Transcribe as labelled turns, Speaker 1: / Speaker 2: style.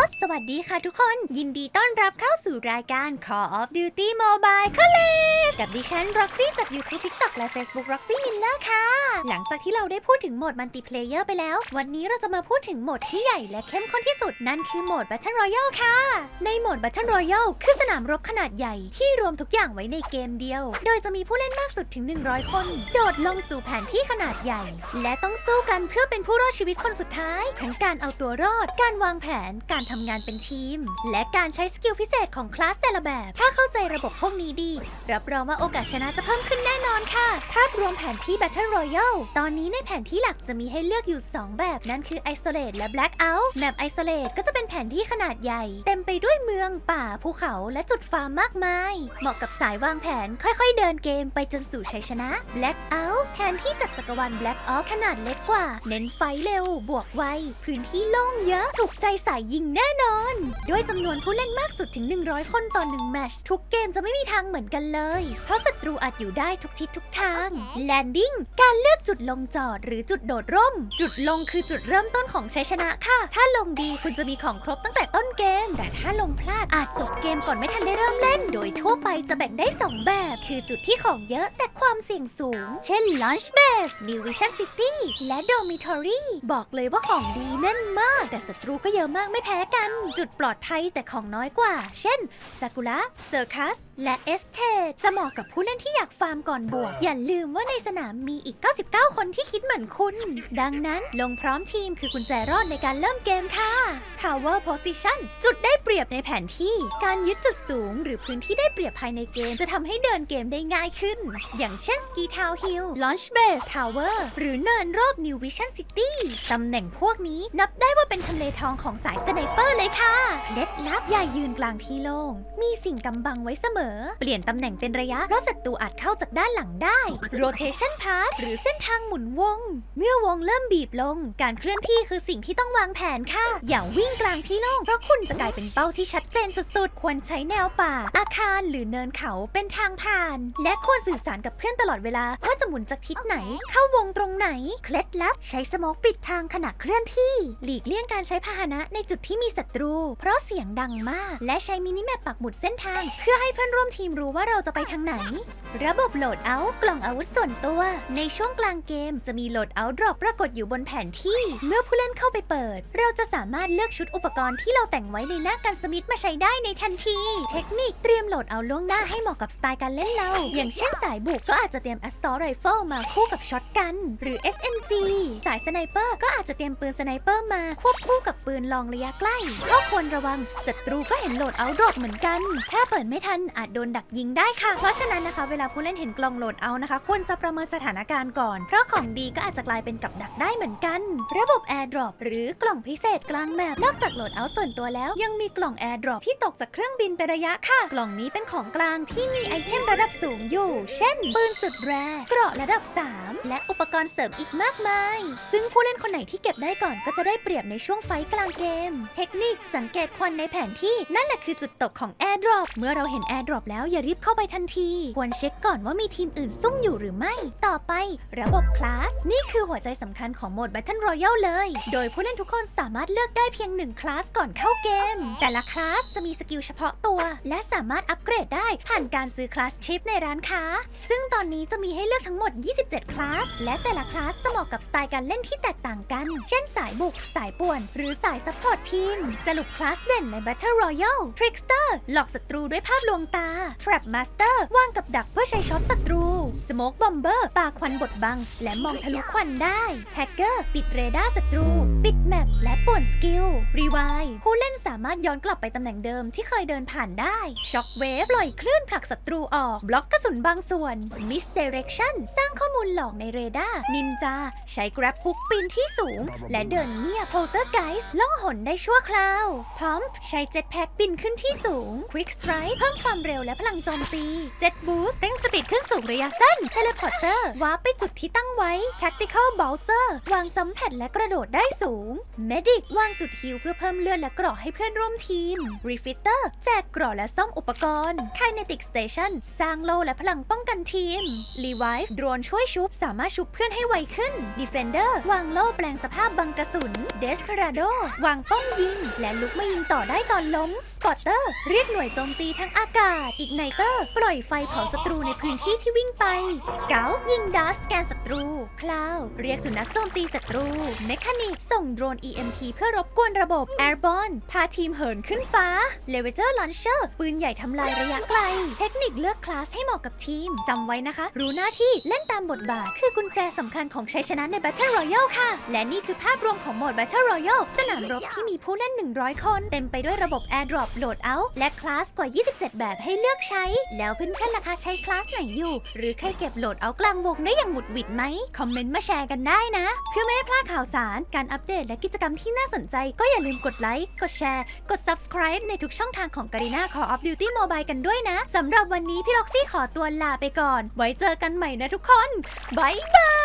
Speaker 1: อสวัสดีค่ะทุกคน ยินดีต้อนรับเข้าสู่รายการ Call of Duty Mobile College กับดิฉัน Roxy จาก YouTube TikTok และ Facebook Roxy Miller ค่ะ หลังจากที่เราได้พูดถึงโหมดมัลติเพลเยอร์ไปแล้ว วันนี้เราจะมาพูดถึงโหมดที่ใหญ่และเข้มข้นที่สุด นั่นคือโหมด Battle Royale ค่ะ ในโหมด Battle Royale คือสนามรบขนาดใหญ่ที่รวมทุกอย่างไว้ในเกมเดียว โดยจะมีผู้เล่นมากสุดถึง 100 คน โดดลงสู่แผนที่ขนาดใหญ่ และต้องสู้กันเพื่อเป็นผู้รอดชีวิตคนสุดท้าย ทั้งการเอาตัวรอด การวางแผน การทำงานเป็นทีม และการใช้สกิลพิเศษของคลาสแต่ละแบบ ถ้าเข้าใจระบบพวกนี้ดี รับรองว่าโอกาสชนะจะเพิ่มขึ้นแน่นอนค่ะ ภาพรวมแผนที่ Battle Royale ตอนนี้ในแผนที่หลักจะมีให้เลือกอยู่ 2 แบบ นั่นคือ Isolate และ Blackout แมป Isolate ก็จะเป็นแผนที่ขนาดใหญ่ เต็มไปด้วยเมือง ป่า ภูเขา และจุดฟาร์มมากมาย เหมาะกับสายวางแผน ค่อยๆ เดินเกมไปจนสู่ชัยชนะ Blackout แผนที่จากจักรวาล Black Ops ขนาดเล็กกว่า เน้นไฟเร็ว บวกไว พื้นที่โล่งเยอะ ถูกใจสายยิงแน่นอน ด้วยจำนวนผู้เล่นมากสุดถึง 100 คนต่อ1แมตชทุกเกมจะไม่มีทางเหมือนกันเลย เพราะศัตรูอาจอยู่ได้ทุกทิศทุกทาง Landing การเลือกจุดลงจอดหรือจุดโดดร่ม จุดลงคือจุดเริ่มต้นของชัยชนะค่ะ ถ้าลงดีคุณจะมีของครบตั้งแต่ต้นเกม แต่ถ้าลงพลาดอาจจบเกมก่อนไม่ทันได้เริ่มเล่น โดยทั่วไปจะแบ่งได้ 2 แบบ คือจุดที่ของเยอะแต่ความเสี่ยงสูง เช่น Launch Base New Vision City และ Dormitory บอกเลยว่าของดีแน่นมาก แต่ศัตรูก็เยอะมากไม่แพ้กันจุดปลอดภัยแต่ของน้อยกว่า เช่นซากุระเซอร์คัส และเอสเทจะเหมาะกับผู้เล่นที่อยากฟาร์มก่อนบวก อย่าลืมว่าในสนามมีอีก 99 คนที่คิดเหมือนคุณ ดังนั้นลงพร้อมทีมคือกุญแจรอดในการเริ่มเกมค่ะ Power Position จุดได้เปรียบในแผนที่ การยึดจุดสูง หรือพื้นที่ได้เปรียบภายในเกม จะทำให้เดินเกมได้ง่ายขึ้น อย่างเช่น Ski Town Hill Launch Base Tower หรือเนินรอบ New Vision City ตำแหน่งพวกนี้นับได้ว่าเป็นทำเลทองของสายสไนเปอร์เลยค่ะเคล็ดลับอย่ายืนกลางที่โล่ง มีสิ่งกำบังไว้เสมอ เปลี่ยนตำแหน่งเป็นระยะ เพราะศัตรูอาจเข้าจากด้านหลังได้ Rotation Path หรือเส้นทางหมุนวง เมื่อวงเริ่มบีบลง การเคลื่อนที่คือสิ่งที่ต้องวางแผนค่ะ อย่าวิ่งกลางที่โล่ง เพราะคุณจะกลายเป็นเป้าที่ชัดเจนสุดๆ ควรใช้แนวป่า อาคารหรือเนินเขาเป็นทางผ่าน และควรสื่อสารกับเพื่อนตลอดเวลาว่าจะหมุนจากทิศไหน เข้าวงตรงไหน เคล็ดลับ ใช้สโมกปิดทางขณะเคลื่อนที่ หลีกเลี่ยงการใช้พาหนะในจุดที่มีศัตรู เพราะเสียงดังมาก และใช้มินิแมปปักหมุดเส้นทาง เพื่อให้เพื่อนร่วมทีมรู้ว่าเราจะไปทางไหน ระบบโหลดเอาท์กล่องอาวุธส่วนตัว ในช่วงกลางเกมจะมีโหลดเอาท์ดรอปปรากฏอยู่บนแผนที่ เมื่อผู้เล่นเข้าไปเปิด เราจะสามารถเลือกชุดอุปกรณ์ที่เราแต่งไว้ในหน้าการสมิธมาใช้ได้ในทันที เทคนิคเตรียมโหลดเอาท์ล่วงหน้าให้เหมาะกับสไตล์การเล่นเรา อย่างเช่นสายบุกก็อาจจะเตรียม assault rifle มาคู่กับช็อตกัน หรือ SMG สายสไนเปอร์ก็อาจจะเตรียมปืนสไนเปอร์มาควบคู่กับปืนลองระยะใกล้ข้อควรระวังศัตรูก็เห็นโหลดเอาดรอปเหมือนกัน ถ้าเปิดไม่ทันอาจโดนดักยิงได้ค่ะ เพราะฉะนั้นนะคะ เวลาผู้เล่นเห็นกล่องโหลดเอานะคะ ควรจะประเมินสถานการณ์ก่อน เพราะของดีก็อาจจะกลายเป็นกับดักได้เหมือนกัน ระบบ AirDrop หรือกล่องพิเศษกลางแมปนอกจากโหลดเอาส่วนตัวแล้ว ยังมีกล่อง AirDrop ที่ตกจากเครื่องบินเป็นระยะค่ะ กล่องนี้เป็นของกลางที่มีไอเทมระดับสูงอยู่ เช่นปืนสุดแรเกราะระดับ 3 และอุปกรณ์เสริมอีกมากมาย ซึ่งผู้เล่นคนไหนที่เก็บได้ก่อนก็จะได้เปรียบในช่วงไฟกลางเกมเทคนิคสังเกตควันในแผนที่นั่นแหละคือจุดตกของ AirDrop เมื่อเราเห็น AirDrop แล้วอย่ารีบเข้าไปทันที ควรเช็คก่อนว่ามีทีมอื่นซุ่มอยู่หรือไม่ ต่อไประบบคลาส นี่คือหัวใจสำคัญของโหมด Battle Royale เลย โดยผู้เล่นทุกคนสามารถเลือกได้เพียงหนึ่งคลาสก่อนเข้าเกม แต่ละคลาสจะมีสกิลเฉพาะตัว และสามารถอัปเกรดได้ผ่านการซื้อคลาสชิปในร้านค้า ซึ่งตอนนี้จะมีให้เลือกทั้งหมด 27 คลาส และแต่ละคลาสจะเหมาะกับสไตล์การเล่นที่แตกต่างกัน เช่นสายบุก สายป่วน หรือสายซัพพอร์ตทีมสรุปคลาสเด่นใน Battle Royale Trickster หลอกศัตรูด้วยภาพลวงตา Trap Master วางกับดักเพื่อใช้ช็อตศัตรู Smoke Bomber ปาควันบดบัง และมองทะลุควันได้ Hacker ปิดเรดาร์ศัตรู ปิดแมปและป่วนสกิล Rewind ผู้เล่นสามารถย้อนกลับไปตำแหน่งเดิมที่เคยเดินผ่านได้ Shockwave ปล่อยคลื่นผลักศัตรูออก บล็อกกระสุนบางส่วน Misdirection สร้างข้อมูลหลอกในเรดาร์ Ninja ใช้ Grab Hook ปีนที่สูง และเดินเงียบ Poltergeist ล่องหนได้ชั่วคราว Pump ใช้ Jetpack บินขึ้นที่สูง Quick Strike เพิ่มความเร็วและพลังโจมตี Jet Boost เร่งสปีดขึ้นสูงระยะสั้น Teleporter วาร์ปไปจุดที่ตั้งไว้ Tactical Bowser วางจำแผ่นและกระโดดได้สูง Medic วางจุดฮิลเพื่อเพิ่มเลือดและเกราะให้เพื่อนร่วมทีม Refitter แจกเกราะและซ่อมอุปกรณ์ Kinetic Station สร้างโลและพลังป้องกันทีม Revive โดรนช่วยชุบสามารถชุบเพื่อนให้ไวขึ้น Defender วางโลแปลงสภาพบังกระสุน Desperado วางป้องยิงและลุกมายิงต่อได้ตอนล้ม Spotter เรียกหน่วยโจมตีทั้งอากาศ Igniter ปล่อยไฟเผาศัตรูในพื้นที่ที่วิ่งไป Scout ยิงดัสแกนศัตรู Cloud เรียกสุนัขโจมตีศัตรู Mechanic ส่งโดรน EMP เพื่อรบกวนระบบ Airborne พาทีมเหินขึ้นฟ้า Levager Launcher ปืนใหญ่ทำลายระยะไกล เทคนิคเลือกคลาสให้เหมาะกับทีมจำไว้นะคะ รู้หน้าที่เล่นตามบทบาท คือกุญแจสำคัญของชัยชนะใน Battle Royale ค่ะ และนี่คือภาพรวมของโหมด Battle Royale สนามรบที่มีผู้เล่น 100 คน เต็มไปด้วยระบบ Airdrop Loadout และคลาสกว่า 27 แบบให้เลือกใช้ แล้วเพื่อนๆล่ะคะใช้คลาสไหนอยู่ หรือเคยเก็บโหลดเอากลางวงได้อย่างหวุดหวิดไหม คอมเมนต์มาแชร์กันได้นะ เพื่อไม่ให้พลาดข่าวสาร การอัปเดตและกิจกรรมที่น่าสนใจ ก็อย่าลืมกดไลค์ กดแชร์ กด subscribe ในทุกช่องทางของ Garena Call of Duty Mobile กันด้วยนะสำหรับวันนี้พี่ล็อกซี่ขอตัวลาไปก่อน ไว้เจอกันใหม่นะทุกคนบายบาย